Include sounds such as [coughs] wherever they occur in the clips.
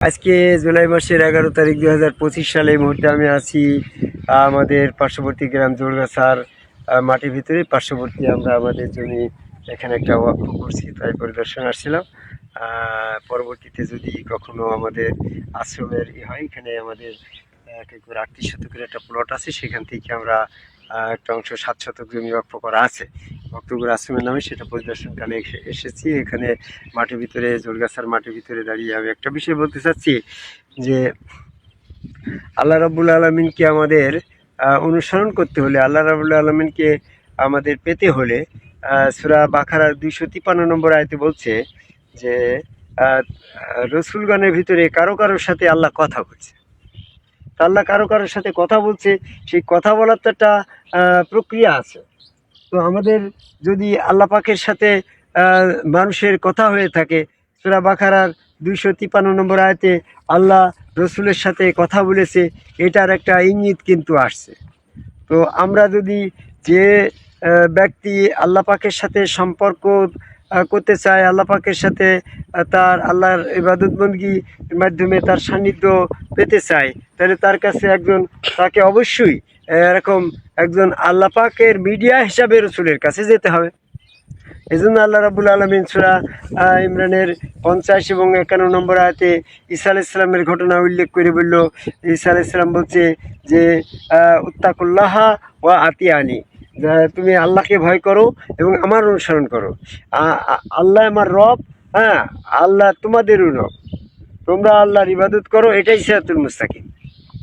আজকে জুলাই মাসের এগারো তারিখ দুই হাজার পঁচিশ সালে এই মুহূর্তে আমি আছি আমাদের পার্শ্ববর্তী গ্রাম জোরগাছার মাটির ভিতরে পার্শ্ববর্তী আমরা আমাদের জমি এখানে একটা ওয়াক্ফ করছি, তাই পরিদর্শন আসছিলাম। পরবর্তীতে যদি কখনো আমাদের আশ্রমের ই হয়, এখানে আমাদের এক আটত্রিশ শতকের একটা প্লট আছে, সেখান থেকে আমরা একটা অংশ সাত শতক জমি ওয়াক্ফ করা আছে। ভক্তপুর আশ্রমের নামে সেটা পরিদর্শনকালে এসে- এসেছি। এখানে মাটির ভিতরে, জোরগাছার মাটির ভিতরে দাঁড়িয়ে আমি একটা বিষয় বলতে চাচ্ছি যে, আল্লাহ রাবুল আলমিনকে আমাদের অনুসরণ করতে হলে, আল্লাহ রাবুল আলমিনকে আমাদের পেতে হলে সুরা বাখারার দুইশো তিপ্পান্ন নম্বর আয়তে বলছে যে রসুলগণের ভিতরে কারও কারোর সাথে আল্লাহ কথা বলছে। আল্লাহ কারও কারোর সাথে কথা বলছে, সেই কথা বলার তো একটা প্রক্রিয়া আছে। তো আমাদের যদি আল্লাহ পাকের সাথে মানুষের কথা হয়ে থাকে, সুরা বাখারার দুইশো তিপ্পান্ন নম্বর আয়তে আল্লাহ রসুলের সাথে কথা বলেছে, এটার একটা ইঙ্গিত কিন্তু আসছে। তো আমরা যদি যে ব্যক্তি আল্লাহ পাকের সাথে সম্পর্ক করতে চায়, আল্লাহ পাকের সাথে তার আল্লাহর ইবাদত বন্দগির মাধ্যমে তার সান্নিধ্য পেতে চায়। তাহলে তার কাছে একজন, তাকে অবশ্যই এরকম একজন আল্লাহ পাকের মিডিয়া হিসাবে রসুলের কাছে যেতে হবে। এই জন্য আল্লাহ রাবুল আলমিন সুরা ইমরানের পঞ্চাশ এবং একান্ন নম্বর আয়তে ঈসা আলাইসালামের ঘটনা উল্লেখ করে বলল, ঈসা আলাইসালাম বলছে যে উত্তাকুল্লাহা ওয়া আতিয়ানি। তুমি আল্লাহকে ভয় করো এবং আমার অনুসরণ করো। আল্লাহ আমার রব হ্যাঁ আল্লাহ তোমাদেরও রব। তোমরা আল্লাহর ইবাদত করো, এটাই সিরাতুল মুস্তাকিম।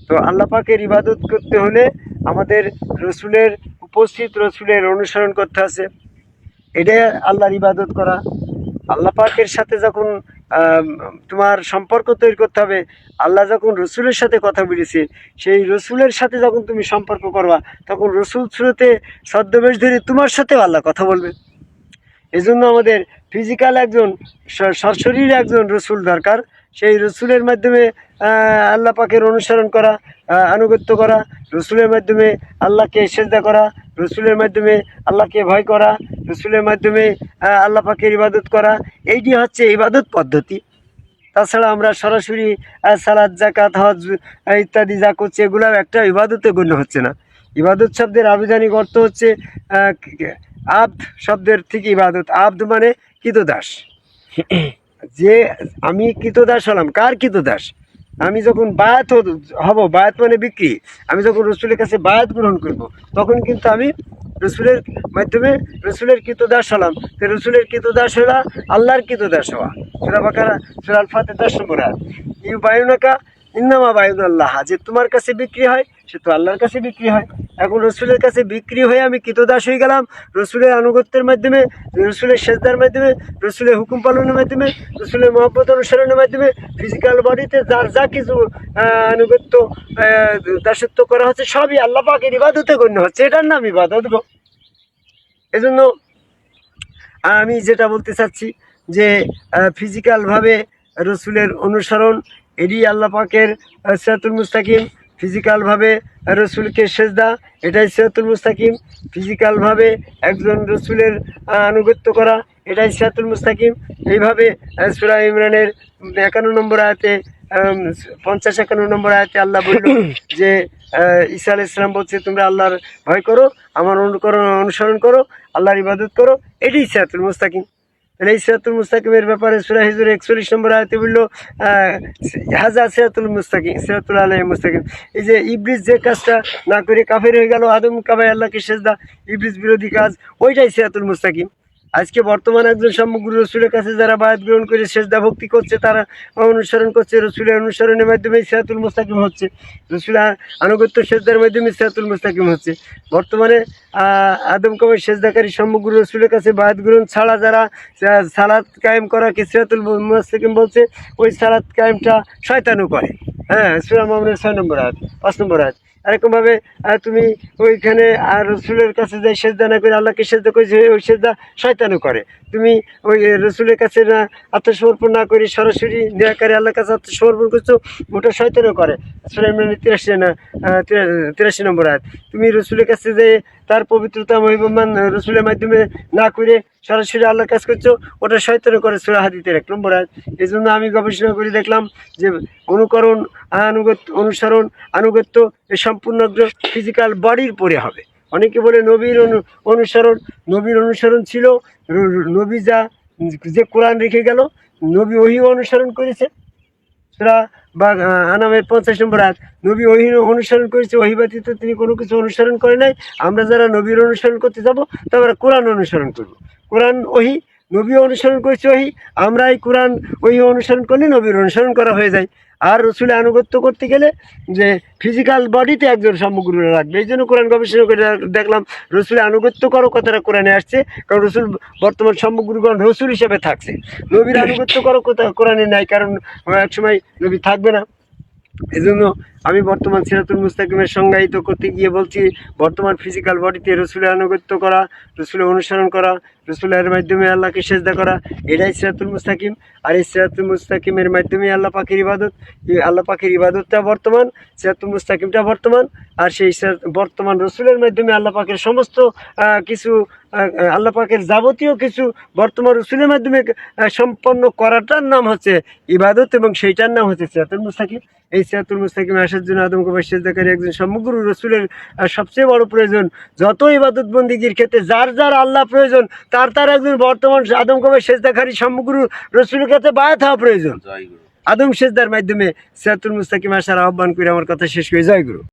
তো আল্লাহ পাকের ইবাদত করতে হলে আমাদের রসুলের, উপস্থিত রসুলের অনুসরণ করতে আছে। এটাই আল্লাহর ইবাদত করা। আল্লাহ পাকের সাথে যখন তোমার সম্পর্ক তৈরি করতে হবে। আল্লাহ যখন রসুলের সাথে কথা বলেছে, সেই রসুলের সাথে যখন তুমি সম্পর্ক করবা, তখন রসুল সুরতে ছদ্মবেশ ধরে তোমার সাথেও আল্লাহ কথা বলবে। এজন্য আমাদের ফিজিক্যাল একজন সশরীর একজন রসুল দরকার। সেই রসুলের মাধ্যমে আল্লাহ পাকের অনুসরণ করা আনুগত্য করা, রসুলের মাধ্যমে আল্লাহকে সেজদা করা, রসুলের মাধ্যমে আল্লাহকে ভয় করা, রসুলের মাধ্যমে আল্লাহ পাকের ইবাদত করা, এইটি হচ্ছে ইবাদত পদ্ধতি। তাছাড়া আমরা সরাসরি সালাদ জাকাত হজ ইত্যাদি যা করছি এগুলো একটা ইবাদতে গণ্য হচ্ছে না। ইবাদত শব্দের আবিধানিক অর্থ হচ্ছে আব্দ শব্দের থেকে ইবাদত। আব্দ মানে কৃতদাস। যে আমি কৃতদাস হলাম, কার কৃতদাস? আমি যখন বায়াত হব, বায়াত মানে বিক্রি। আমি যখন রসুলের কাছে বায়াত গ্রহণ করব, তখন কিন্তু আমি রসুলের মাধ্যমে রসুলের কৃতদাস হলাম। তো রসুলের কৃতদাস হলা আল্লাহর কৃতদাস হওয়া। সুরা বাকারা, সুরা আল ফাতে দশ নম্বর। ইউ বায়ুনাকা, ইন্নামা বায়ুন আল্লাহ যে তোমার কাছে বিক্রি হয়, সে তো আল্লাহর কাছে বিক্রি হয়। এখন রসুলের কাছে বিক্রি হয়ে আমি কৃতদাস হয়ে গেলাম। রসুলের আনুগত্যের মাধ্যমে, রসুলের সেজদার মাধ্যমে, রসুলের হুকুম পালনের মাধ্যমে, রসুলের মহব্বত অনুসরণের মাধ্যমে ফিজিক্যাল বডিতে যার যা কিছু আনুগত্য দাসত্ব করা হচ্ছে, সবই আল্লাহ পাকের ইবাদতে গণ্য হচ্ছে। এটার নাম ইবাদত এজন্য আমি যেটা বলতে চাচ্ছি যে ফিজিক্যালভাবে রসুলের অনুসরণ এটি আল্লাহ পাকের সিরাতুল মুস্তাকিম ফিজিক্যালভাবে রসুলকে সেজদা এটাই সিরাতুল মুস্তাকিম। ফিজিক্যালভাবে একজন রসুলের আনুগত্য করা এটাই সিরাতুল মুস্তাকিম। এইভাবে সূরা ইমরানের একান্ন নম্বর আয়াতে পঞ্চাশ একান্ন নম্বর আয়াতে আল্লাহ বলল [coughs] যে ঈসা আলাইহিস সালাম বলছে তোমরা আল্লাহর ভয় করো আমার অনুকরণ অনুসরণ করো আল্লাহর ইবাদত করো এটাই সিরাতুল মুস্তাকিম। তাহলে এই সিরাতুল মুস্তাকিমের ব্যাপারে সুরা একচল্লিশ নম্বর আয়তে বলল হাজা সিরাতুল মুস্তাকিম, সিরাতুল আলহ মুস্তাকিম। এই যে ইব্রিজ যে কাজটা না করে কাফের হয়ে গেল, আদম কাবাই আল্লাহকে সেজদা ইব্রিজ বিরোধী কাজ, ওইটাই সিয়াতুল মুস্তাকিম। আজকে বর্তমান একজন সমগ্র রসুলের কাছে যারা বায়াত গ্রহণ করে সেজদা ভক্তি করছে, তারা অনুসরণ করছে, রসুলের অনুসরণের মাধ্যমে সিরাতুল মুস্তাকিম হচ্ছে। রসুলের আনুগত্য সেজদার মাধ্যমে সিরাতুল মুস্তাকিম হচ্ছে। বর্তমানে আদম কাবাই সেজদাকারী সমগ্র রসুলের কাছে বায়াত গ্রহণ ছাড়া যারা সালাদ কায়েম করা কি সিরাতুল মুস্তাকিম বলছে, ওই সালাদ কায়েমটা শয়তানও করে। হ্যাঁ সুরা মামুনের ছয় নম্বর হাত পাঁচ নম্বর হাত এরকমভাবে তুমি ওইখানে আর রসুলের কাছে যাই সেদ্ধা না করে আল্লাহকে সেজদা করেছে, ওই সেজদা শয়তানও করে। তুমি ওই রসুলের কাছে না আত্মসমর্পণ না করে সরাসরি নিরাকারে আল্লাহর কাছে আত্মসমর্পণ করছ, ওটা শয়তানও করে। সুলাইমানের তিরাশি না তিরাশি নম্বর আয়াত। তুমি রসুলের কাছে যে তার পবিত্রতা মহিমান রসুলের মাধ্যমে না করে সরাসরি আল্লাহ কাজ করছ, ওটা শয়তানে করে সুরা হাদিতের এক নম্বর এই জন্য আমি গবেষণা করে দেখলাম যে অনুকরণ আনুগত্য, অনুসরণ, আনুগত্য এ সম্পূর্ণ ফিজিক্যাল বডির পরে হবে। অনেকে বলে নবীর অনু অনুসরণ, নবীর অনুসরণ ছিল নবী যা যে কোরআন রেখে গেল, নবী ওহি অনুসরণ করেছে। সুরা বা আনামের পঞ্চাশ নম্বর আয়াত, নবী ওহি অনুসরণ করেছে, ওহি ব্যতীত তিনি কোনো কিছু অনুসরণ করে নাই। আমরা যারা নবীর অনুসরণ করতে যাব, তা আমরা কোরআন অনুসরণ করব। কোরআন ওহি, নবী অনুসরণ করেছে ওহি আমরা এই কোরআন ওহি অনুসরণ করলে নবীর অনুসরণ করা হয়ে যায়। আর রসুলে আনুগত্য করতে গেলে যে ফিজিক্যাল বডিতে একজন সামগ্রী রাখবে। এই জন্য কোরআন গবেষণা করে দেখলাম, রসুলে আনুগত্য করো কথাটা কোরআনে আসছে, কারণ রসুল বর্তমান সামগ্রীগণ রসুল হিসেবে থাকছে। নবীর আনুগত্য করো কথা, কোরআনে নাই, কারণ এক সময় নবী থাকবে না। এই জন্য আমি বর্তমান সিরাতুল মুস্তাকিমের সংজ্ঞায়িত করতে গিয়ে বলছি, বর্তমান ফিজিক্যাল বডিতে রসুলের আনুগত্য করা, রসুলের অনুসরণ করা রসুলের মাধ্যমে আল্লাহকে সেজদা করা, এটাই সিরাতুল মুস্তাকিম। আর এই সিরাতুল মুস্তাকিমের মাধ্যমে আল্লাহ পাখির ইবাদত আল্লাহ পাখির ইবাদতটা বর্তমান, সিরাতুল মুস্তাকিমটা বর্তমান, আর সেই বর্তমান রসুলের মাধ্যমে আল্লাহ পাকের সমস্ত কিছু আল্লাহ পাকের যাবতীয় কিছু বর্তমান রসুলের মাধ্যমে সম্পন্ন করাটার নাম হচ্ছে ইবাদত এবং সেইটার নাম হচ্ছে সিরাতুল মুস্তাকিম। এই সিরাতুল মুস্তাকিমে আসার জন্য আদম কবার সেজদাকারী একজন সমগ্র রসুলের সবচেয়ে বড় প্রয়োজন, যত ইবাদত বন্দিগির ক্ষেত্রে যার যার আল্লাহ প্রয়োজন তার তার একজন বর্তমান আদম কবে সেজদা খারি সমগ্র রসুলের কাছে বায়াত হওয়া প্রয়োজন। আদম সেজদার মাধ্যমে সিরাতুল মুস্তাকিম আসার আহ্বান করে আমার কথা শেষ করে। যায় গুরু